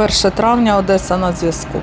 1 травня Одеса на зв'язку.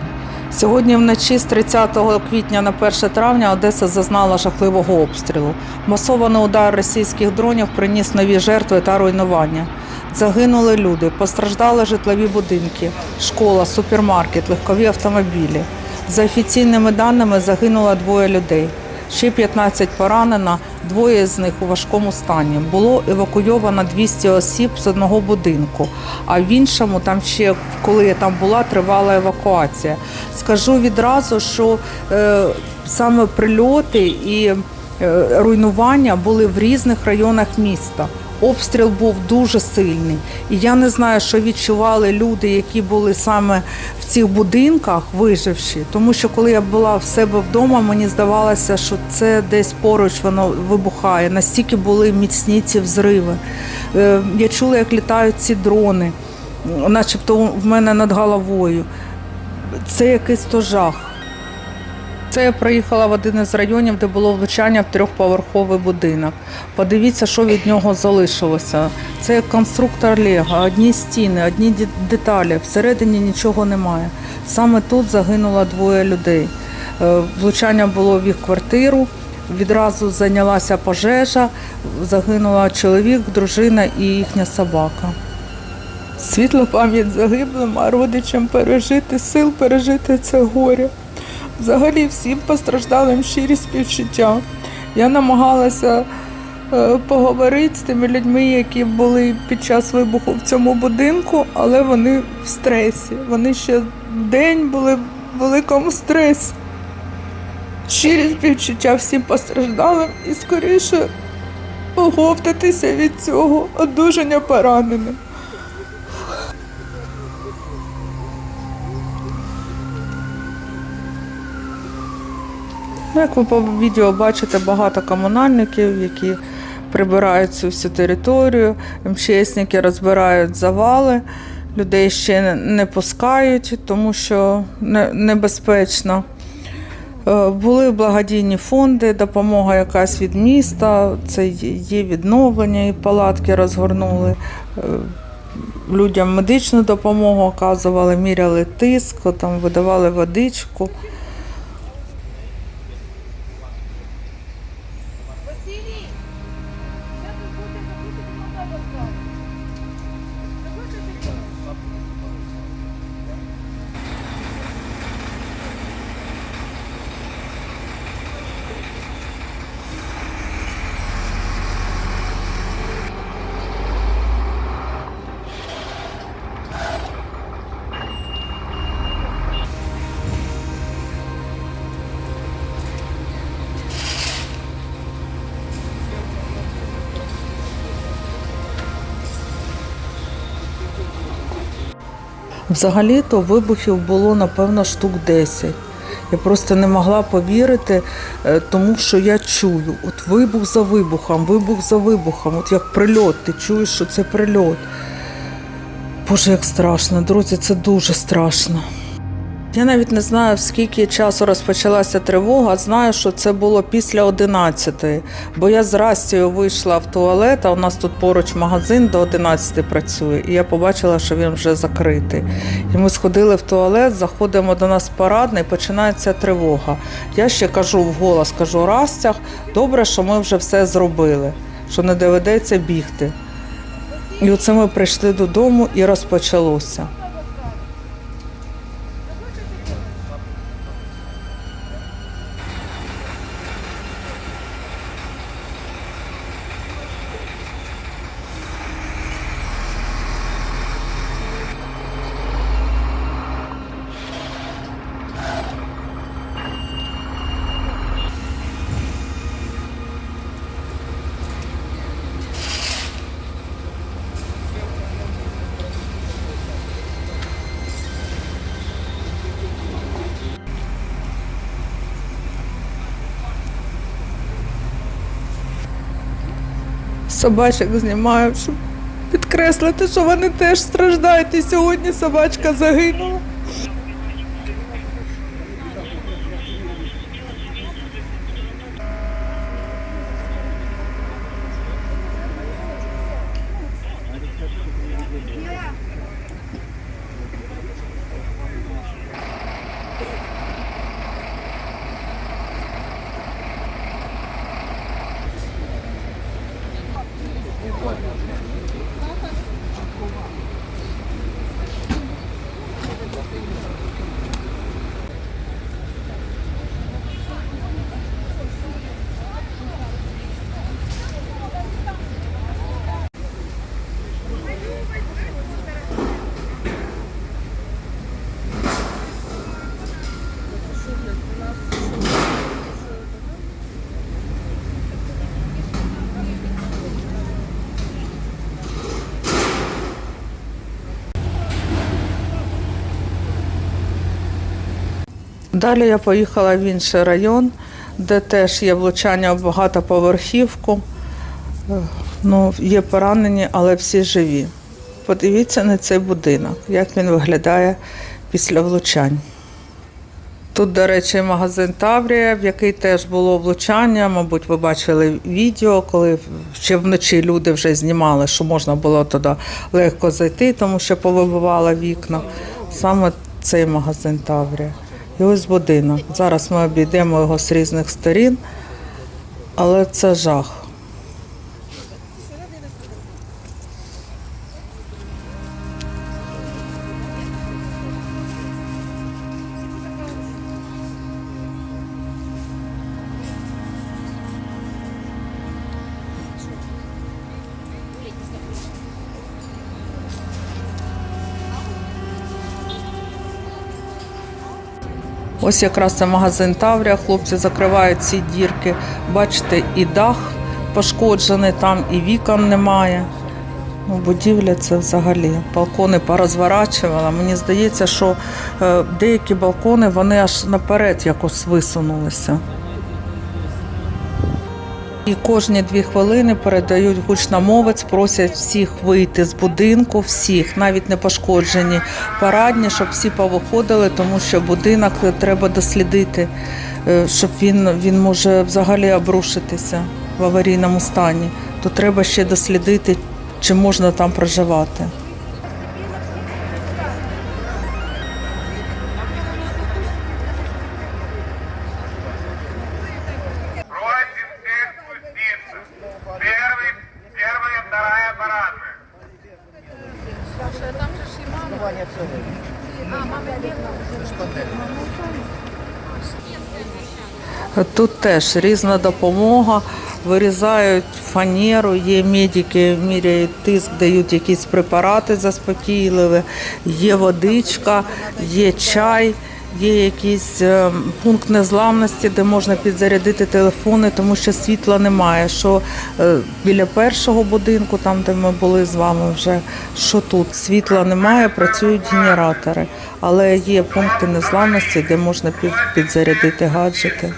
Сьогодні вночі з 30 квітня на 1 травня Одеса зазнала жахливого обстрілу. Масований удар російських дронів приніс нові жертви та руйнування. Загинули люди, постраждали житлові будинки, школа, супермаркет, легкові автомобілі. За офіційними даними загинуло двоє людей. Ще 15 поранено, двоє з них у важкому стані. Було евакуйовано 200 осіб з одного будинку, а в іншому, там ще коли я там була, тривала евакуація. Скажу відразу, що е, саме прильоти і е, руйнування були в різних районах міста. Обстріл був дуже сильний, і я не знаю, що відчували люди, які були саме в цих будинках, виживши. Тому що коли я була в себе вдома, мені здавалося, що це десь поруч воно вибухає. Настільки були міцні ці взриви. Е, Я чула, як літають ці дрони, начебто в мене над головою. Це якийсь то жах. Це я приїхала в один із районів, де було влучання в трьохповерховий будинок. Подивіться, що від нього залишилося. Це конструктор Лего, одні стіни, одні деталі. Всередині нічого немає. Саме тут загинуло двоє людей. Е, Влучання було в їх квартиру. Відразу зайнялася пожежа, загинула чоловік, дружина і їхня собака. Світла пам'ять загиблим, а родичам пережити сил, пережити це горе. Взагалі всім постраждалим щирі співчуття. Я намагалася е, поговорити з тими людьми, які були під час вибуху в цьому будинку, але вони в стресі. Вони ще день були в великому стресі. Щирі співчуття всім постраждалим і скоріше оговтатися від цього одужання пораненим. Як ви по відео бачите, багато комунальників, які прибирають цю всю територію, МЧСники розбирають завали, людей ще не- пускають, тому що небезпечно. Е, Були благодійні фонди, допомога якась від міста, це є є відновлення, і палатки розгорнули. Е, Людям медичну допомогу оказували, міряли тиск, там видавали водичку. Взагалі-то вибухів було напевно штук 10. Я просто не могла повірити, е, тому що я чую, от вибух за вибухом, вибух за вибухом, от як прильот, ти чуєш, що це прильот. Боже, як страшно, друзі, це дуже страшно. Я навіть не знаю, в скільки часу розпочалася тривога. Знаю, що це було після 11-ї, бо я з Растією вийшла в туалет, а у нас тут поруч магазин до 11 працює, і я побачила, що він вже закритий. І ми сходили в туалет, заходимо до нас парадний, починається тривога. Я ще кажу вголос, кажу Растях, добре, що ми вже все зробили, що не доведеться бігти. І оце ми прийшли додому і розпочалося. Собачок знімаю, щоб підкреслити, що вони теж страждають. І сьогодні собачка загинула. Далі я поїхала в інший район, де теж є влучання багатоповерхівку. Ну, є поранені, але всі живі. Подивіться на цей будинок, як він виглядає після влучань. Тут, до речі, магазин Таврія, в який теж було влучання. Мабуть, ви бачили відео, коли ще вночі люди вже знімали, що можна було туди легко зайти, тому що повибивало вікна. Саме цей магазин Таврія. І ось будинок. Зараз ми обійдемо його з різних сторін, але це жах. Ось якраз це магазин Таврія. Хлопці закривають ці дірки. Бачите, і дах пошкоджений там, і вікон немає. Ну, будівля це взагалі. Балкони порозворачувала. Мені здається, що е, деякі балкони вони аж наперед якось висунулися. І кожні дві хвилини передають гучномовець, просять всіх вийти з будинку, всіх, навіть не пошкоджені парадні, щоб всі повиходили, тому що будинок треба дослідити, е, щоб він, він може взагалі обрушитися в аварійному стані. То треба ще дослідити, чи можна там проживати. Тут теж різна допомога, вирізають фанеру, є медики, міряють тиск, дають якісь препарати заспокійливі, є водичка, є чай, є якийсь е, пункт незламності, де можна підзарядити телефони, тому що світла немає. Що е, біля першого будинку, там де ми були з вами вже, що тут? Світла немає, працюють генератори, але є пункти незламності, де можна під- підзарядити гаджети.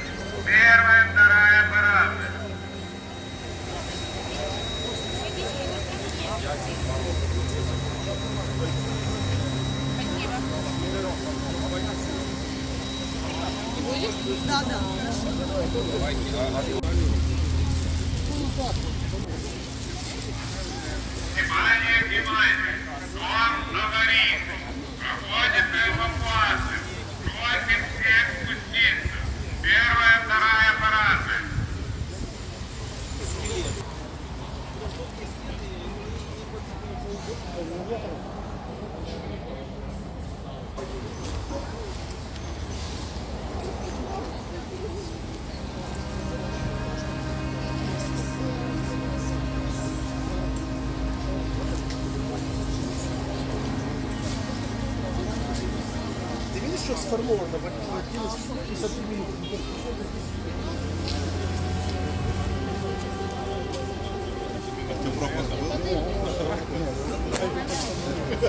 Сформовано в 50 минут?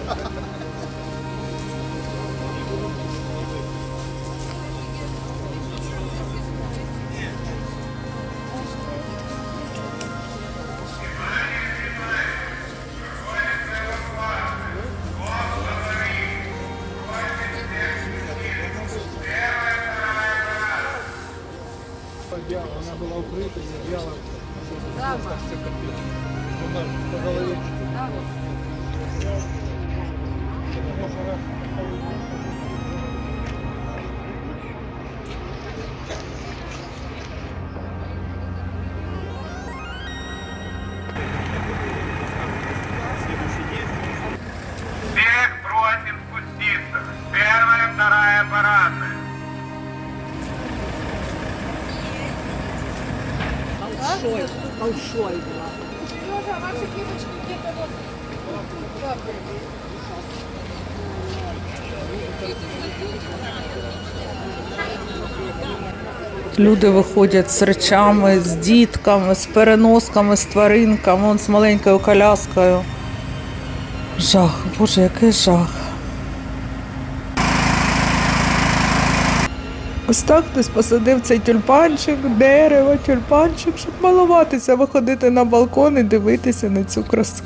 Она была укрыта, Да, Вона по голове. Всех Сережа, а ваши девочки где-то вот... Люди виходять з речами, з дітками, з переносками, з тваринками, вон з маленькою коляскою. Жах, боже, який жах. Ось так хтось посадив цей тюльпанчик, дерево, тюльпанчик, щоб малуватися, виходити на балкон і дивитися на цю красу.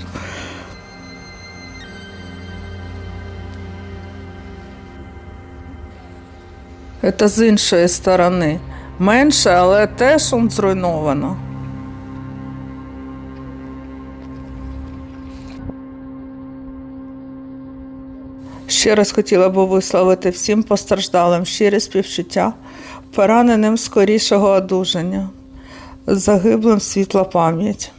Це з іншої сторони. Менше, але теж он зруйновано. Ще раз хотіла б висловити всім постраждалим щирі співчуття, пораненим скорішого одужання, загиблим світла пам'ять.